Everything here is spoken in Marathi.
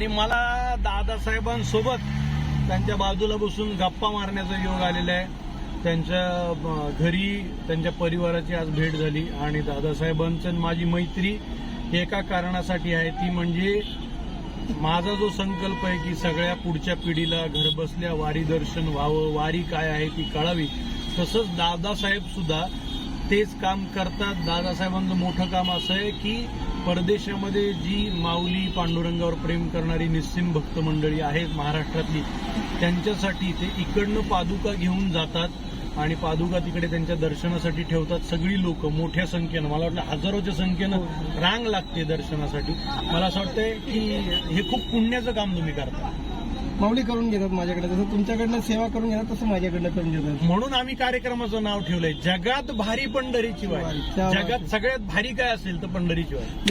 आणि मला दादासाहेबांसोबत त्यांच्या बाजूला बसून गप्पा मारण्याचा योग आलेला आहे. त्यांच्या घरी त्यांच्या परिवाराची आज भेट झाली आणि दादासाहेबांचं आणि माझी मैत्री एका कारणासाठी आहे. ती म्हणजे माझा जो संकल्प आहे की सगळ्या पुढच्या पिढीला घरबसल्या वारी दर्शन व्हावं वारी काय आहे ती कळावी. तसंच दादासाहेब सुद्धा तेच काम करतात. दादासाहेबांचं मोठं काम असं आहे की परदेशामध्ये जी माऊली पांडुरंगावर प्रेम करणारी निस्सिम भक्त मंडळी आहेत महाराष्ट्रातली त्यांच्यासाठी ते इकडनं पादुका घेऊन जातात आणि पादुका तिकडे त्यांच्या दर्शनासाठी ठेवतात. सगळी लोक मोठ्या संख्येनं मला वाटतं हजारोच्या संख्येनं रांग लागते दर्शनासाठी. मला असं वाटतंय की हे खूप पुण्याचं काम तुम्ही करता. माऊली करून घेतात माझ्याकडे जसं तुमच्याकडनं सेवा करून घेतात तसं माझ्याकडनं करून घेतात. म्हणून आम्ही कार्यक्रमाचं नाव ठेवलंय जगात भारी पंढरीची वारी. बात जगात सगळ्यात भारी काय असेल तर पंढरीची वारी.